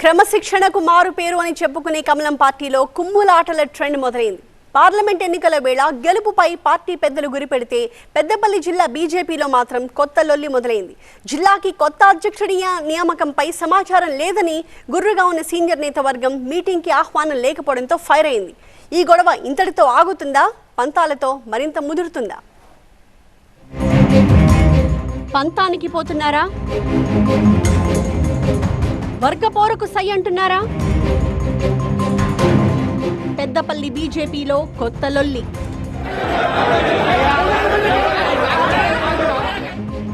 క్రమశిక్షణకు మారు పేరు అని చెప్పుకునే కమలం పార్టీలో కుమ్ములాటల ట్రెండ్ మొదలైంది. పార్లమెంట్ ఎన్నికల వేళ గెలుపుపై పార్టీ పెద్దలు గురిపెడితే పెద్దపల్లి జిల్లా బీజేపీలో మాత్రం కొత్త లొల్లి మొదలైంది. జిల్లాకి కొత్త అధ్యక్షుడి నియామకంపై సమాచారం లేదని గుర్రుగా ఉన్న సీనియర్ నేత వర్గం మీటింగ్కి ఆహ్వానం లేకపోవడంతో ఫైర్ అయింది. ఈ గొడవ ఇంతటితో ఆగుతుందా? పంతాలతో మరింత ముదురుతుందా? పంతానికి పోతున్నారా? వర్గ పోరుకు సై అంటున్నారా? పెద్దపల్లి బీజేపీలో కొత్త లొల్లి.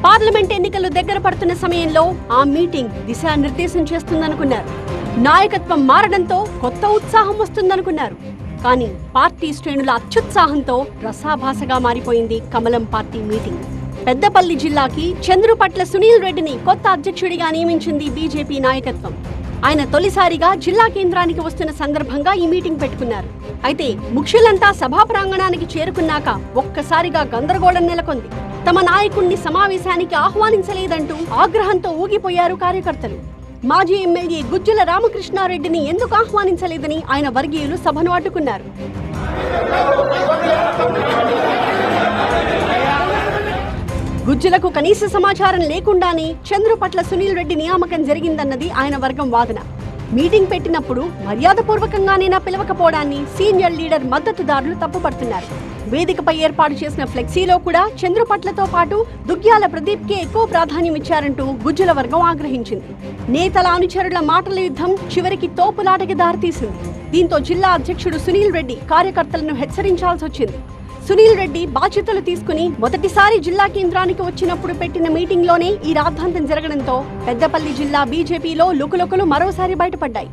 పార్లమెంట్ ఎన్నికలు దగ్గర పడుతున్న సమయంలో ఆ మీటింగ్ దిశానిర్దేశం చేస్తుందనుకున్నారు. నాయకత్వం మారడంతో కొత్త ఉత్సాహం వస్తుందనుకున్నారు. కానీ పార్టీ శ్రేణుల అత్యుత్సాహంతో రసాభాసగా మారిపోయింది కమలం పార్టీ మీటింగ్. పెద్దపల్లి జిల్లాకి చంద్రుపట్ల సునీల్ రెడ్డిని కొత్త అధ్యక్షుడిగా నియమించింది బీజేపీ నాయకత్వం. ఆయన తొలిసారిగా జిల్లా కేంద్రానికి వస్తున్న సందర్భంగా ఈ మీటింగ్ పెట్టుకున్నారు. అయితే ముఖ్యులంతా సభా ప్రాంగణానికి చేరుకున్నాక ఒక్కసారిగా గందరగోళం నెలకొంది. తమ నాయకుణ్ణి సమావేశానికి ఆహ్వానించలేదంటూ ఆగ్రహంతో ఊగిపోయారు కార్యకర్తలు. మాజీ ఎమ్మెల్యే గుజ్జుల రామకృష్ణారెడ్డిని ఎందుకు ఆహ్వానించలేదని ఆయన వర్గీయులు సభను అడ్డుకున్నారు. గుజ్జులకు కనీస సమాచారం లేకుండానే చంద్రుపట్ల సునీల్ రెడ్డి నియామకం జరిగిందన్నది ఆయన వర్గం వాదన. మీటింగ్ పెట్టినప్పుడు మర్యాదపూర్వకంగానైనా పిలవకపోవడాన్ని సీనియర్ లీడర్ మద్దతుదారులు తప్పుపడుతున్నారు. వేదికపై ఏర్పాటు చేసిన ఫ్లెక్సీలో కూడా చంద్రుపట్లతో పాటు దుగ్గ్యాల ప్రదీప్ కే ఎక్కువ ప్రాధాన్యం ఇచ్చారంటూ గుజ్జుల వర్గం ఆగ్రహించింది. నేతల అనుచరుల మాటల యుద్ధం చివరికి తోపులాటకి దారితీసింది. దీంతో జిల్లా అధ్యక్షుడు సునీల్ రెడ్డి కార్యకర్తలను హెచ్చరించాల్సి వచ్చింది సునీల్ రెడ్డి బాధ్యతలు తీసుకుని మొదటిసారి జిల్లా కేంద్రానికి వచ్చినప్పుడు పెట్టిన మీటింగ్లోనే ఈ రాద్ధాంతం జరగడంతో పెద్దపల్లి జిల్లా బీజేపీలో లుకులుకులు మరోసారి బయటపడ్డాయి.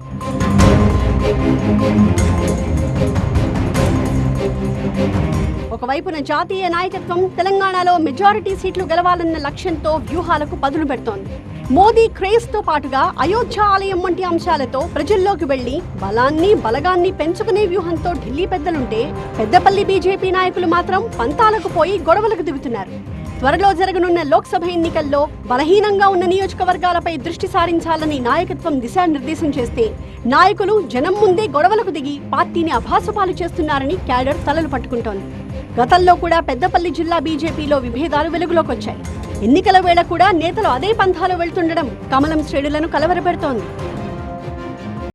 ఒకవైపున జాతీయ నాయకత్వం తెలంగాణలో మెజారిటీ సీట్లు గెలవాలన్న లక్ష్యంతో వ్యూహాలకు పదులు పెడుతోంది. మోదీ క్రేజ్తో పాటుగా అయోధ్య ఆలయం వంటి అంశాలతో ప్రజల్లోకి వెళ్ళి బలాన్ని బలగాన్ని పెంచుకునే వ్యూహంతో ఢిల్లీ పెద్దలుంటే పెద్దపల్లి బీజేపీ నాయకులు మాత్రం పంతాలకు పోయి గొడవలకు దిగుతున్నారు. త్వరలో జరగనున్న లోక్సభ ఎన్నికల్లో బలహీనంగా ఉన్న నియోజకవర్గాలపై దృష్టి సారించాలని నాయకత్వం దిశానిర్దేశం చేస్తే నాయకులు జనం ముందే గొడవలకు దిగి పార్టీని అభాసపాలు చేస్తున్నారని క్యాడర్ తలలు పట్టుకుంటోంది. గతంలో కూడా పెద్దపల్లి జిల్లా బీజేపీలో విభేదాలు వెలుగులోకి వచ్చాయి ఎన్నికల వేళ కూడా నేతలు అదే పంథాలో వెళ్తుండడం కమలం శ్రేణులను కలవరపెడుతోంది.